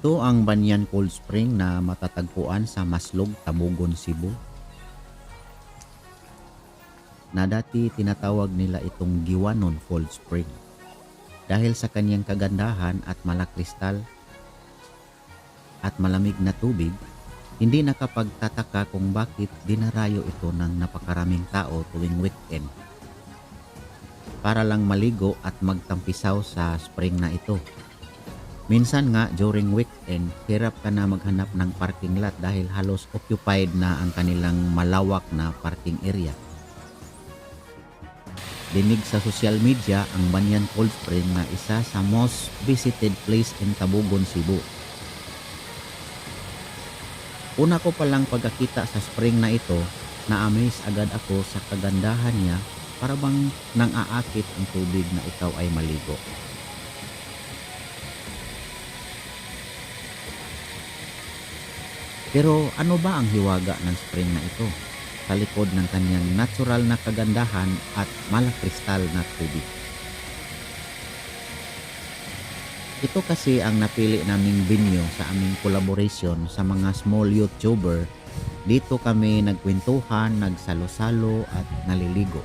Ito ang Banyan Cold Spring na matatagpuan sa Maslog, Tabugon, Cebu. Na dati tinatawag nila itong Giwanon Cold Spring dahil sa kanyang kagandahan at malakristal at malamig na tubig, hindi nakapagtataka kung bakit dinarayo ito ng napakaraming tao tuwing weekend para lang maligo at magtampisaw sa spring na ito. Minsan nga during weekend, hirap ka na maghanap ng parking lot dahil halos occupied na ang kanilang malawak na parking area. Dinig sa social media ang Banyan Cold Spring na isa sa most visited place in Tabugon, Cebu. Una ko palang pagkakita sa spring na ito, na-amaze agad ako sa kagandahan niya para bang nang aakit ang tubig na ikaw ay maligo. Pero ano ba ang hiwaga ng spring na ito? Sa likod ng kanyang natural na kagandahan at malakristal na tubig. Ito kasi ang napili naming venue sa aming collaboration sa mga small YouTuber. Dito kami nagkwentuhan, nagsalo-salo at naliligo.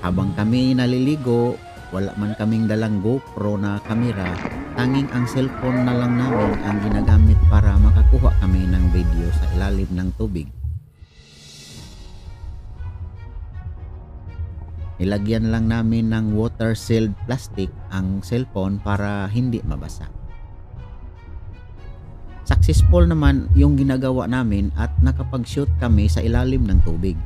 Habang kami naliligo, wala man kaming dalang GoPro na kamera, tanging ang cellphone na lang namin ang ginagamit para makakuha kami ng video sa ilalim ng tubig. Nilagyan lang namin ng water-sealed plastic ang cellphone para hindi mabasa. Successful naman yung ginagawa namin at nakapag-shoot kami sa ilalim ng tubig.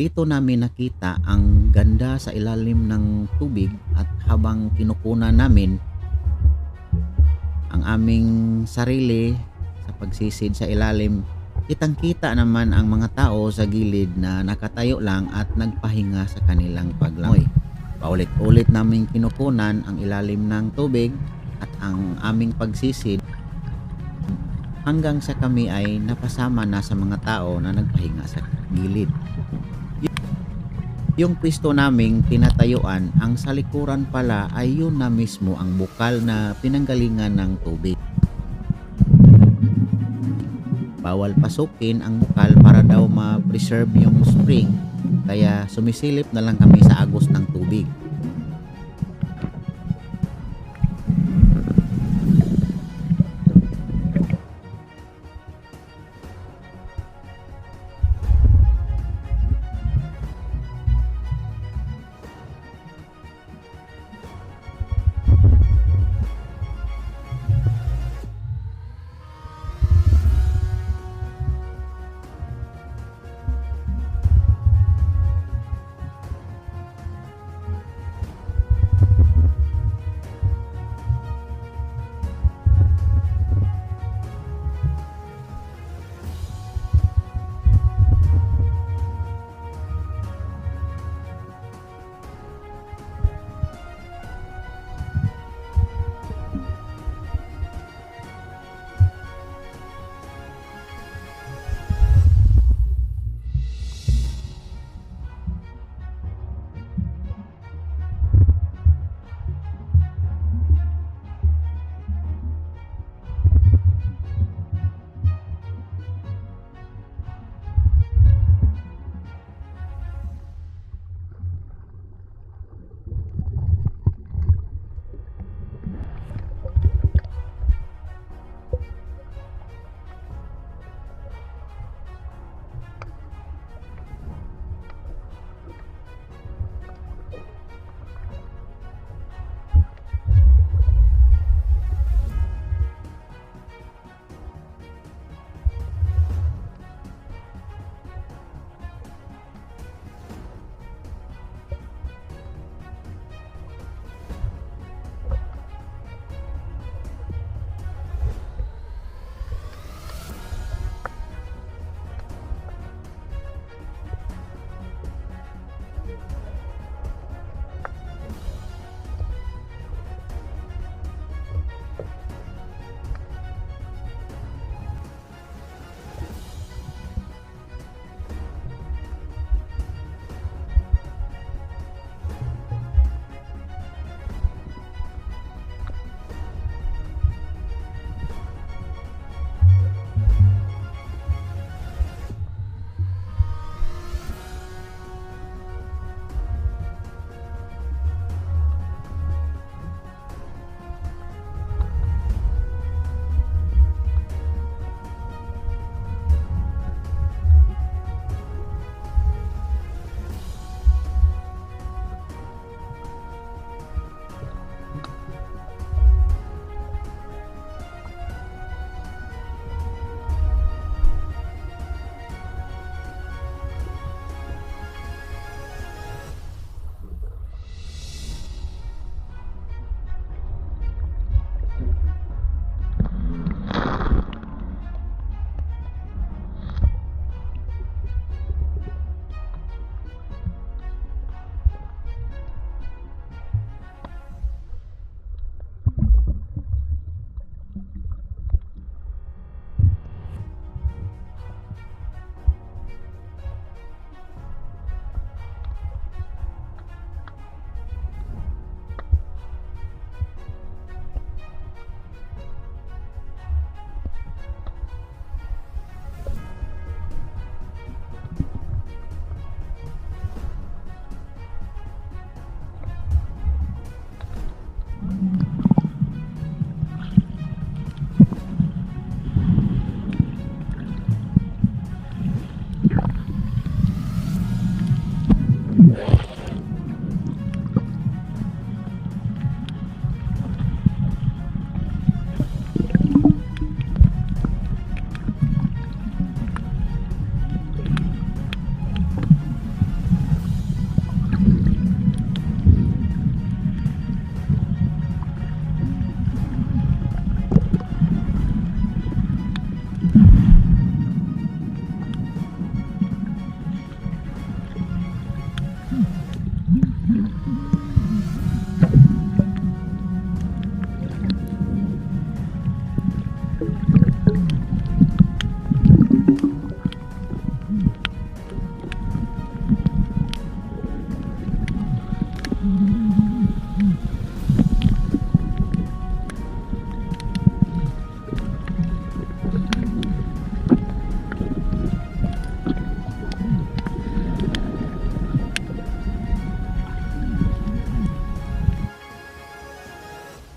Dito namin nakita ang ganda sa ilalim ng tubig at habang kinukunan namin ang aming sarili sa pagsisid sa ilalim, kitang kita naman ang mga tao sa gilid na nakatayo lang at nagpahinga sa kanilang paglangoy. Paulit-ulit namin kinukunan ang ilalim ng tubig at ang aming pagsisid hanggang sa kami ay napasama na sa mga tao na nagpahinga sa gilid. Yung pwesto naming tinatayuan, ang salikuran pala ay yun na mismo ang bukal na pinanggalingan ng tubig. Bawal pasukin ang bukal para daw ma-preserve yung spring, kaya sumisilip na lang kami sa agos ng tubig.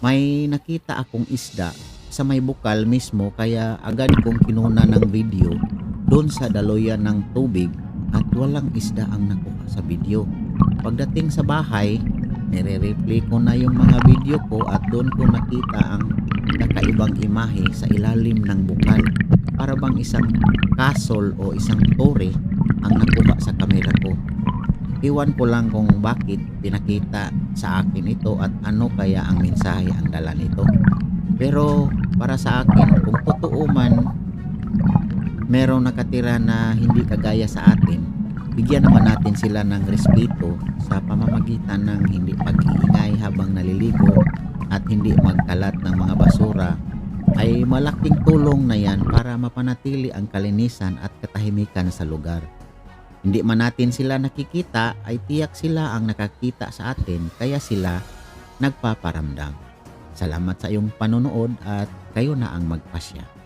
May nakita akong isda sa may bukal mismo kaya agad kong kinuna ng video doon sa daluyan ng tubig at walang isda ang nakuha sa video. Pagdating sa bahay, nire-replay ko na yung mga video ko at doon ko nakita ang kakaibang imahe sa ilalim ng bukal. Para bang isang castle o isang tore ang nakuha sa kamera ko. Iwan ko lang kung bakit pinakita sa akin ito at ano kaya ang mensahe ang dala nito. Pero para sa akin, kung totoo man merong nakatira na hindi kagaya sa atin, bigyan naman natin sila ng respeto sa pamamagitan ng hindi pag-iingay habang naliligo at hindi magkalat ng mga basura ay malaking tulong na yan para mapanatili ang kalinisan at katahimikan sa lugar. Hindi man natin sila nakikita ay tiyak sila ang nakakita sa atin kaya sila nagpaparamdam. Salamat sa iyong panonood at kayo na ang magpasya.